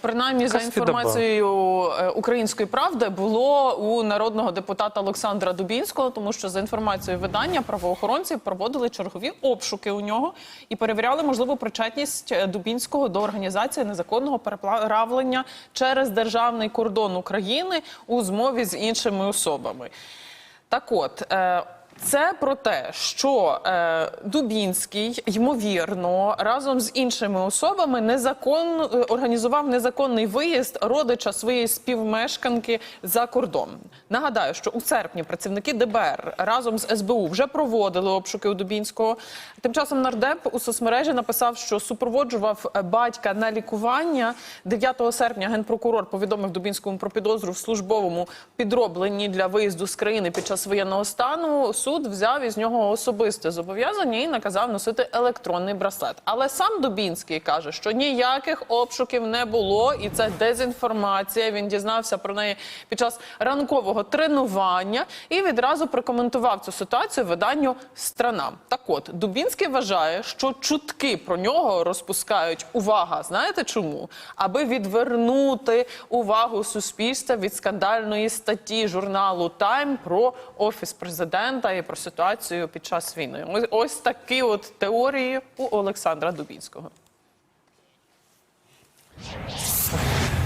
принаймні за Якась інформацією е, української правди було у народного депутата Олександра Дубінського, тому що за інформацією видання правоохоронці проводили чергові обшуки у нього і перевіряли можливу причетність е, Дубінського до організації незаконного переправлення через державний кордон України у змові з іншими особами. Так от. Це про те, що е, Дубінський ймовірно разом з іншими особами незакон е, організував незаконний виїзд родича своєї співмешканки за кордон. Нагадаю, що у серпні працівники ДБР разом з СБУ вже проводили обшуки у Дубінського. Тим часом нардеп у соцмережі написав, що супроводжував е, батька на лікування. 9 серпня генпрокурор повідомив Дубінському про підозру в службовому підробленні для виїзду з країни під час воєнного стану. Суд взяв із нього особисте зобов'язання і наказав носити електронний браслет. Але сам Дубінський каже, що ніяких обшуків не було, і це дезінформація. Він дізнався про неї під час ранкового тренування і відразу прокоментував цю ситуацію виданню Страна. Так от Дубінський вважає, що чутки про нього розпускають увага. Знаєте чому? Аби відвернути увагу суспільства від скандальної статті журналу Тайм про офіс президента і про ситуацію під час війни. Ось такі от теорії у Олександра Дубінського.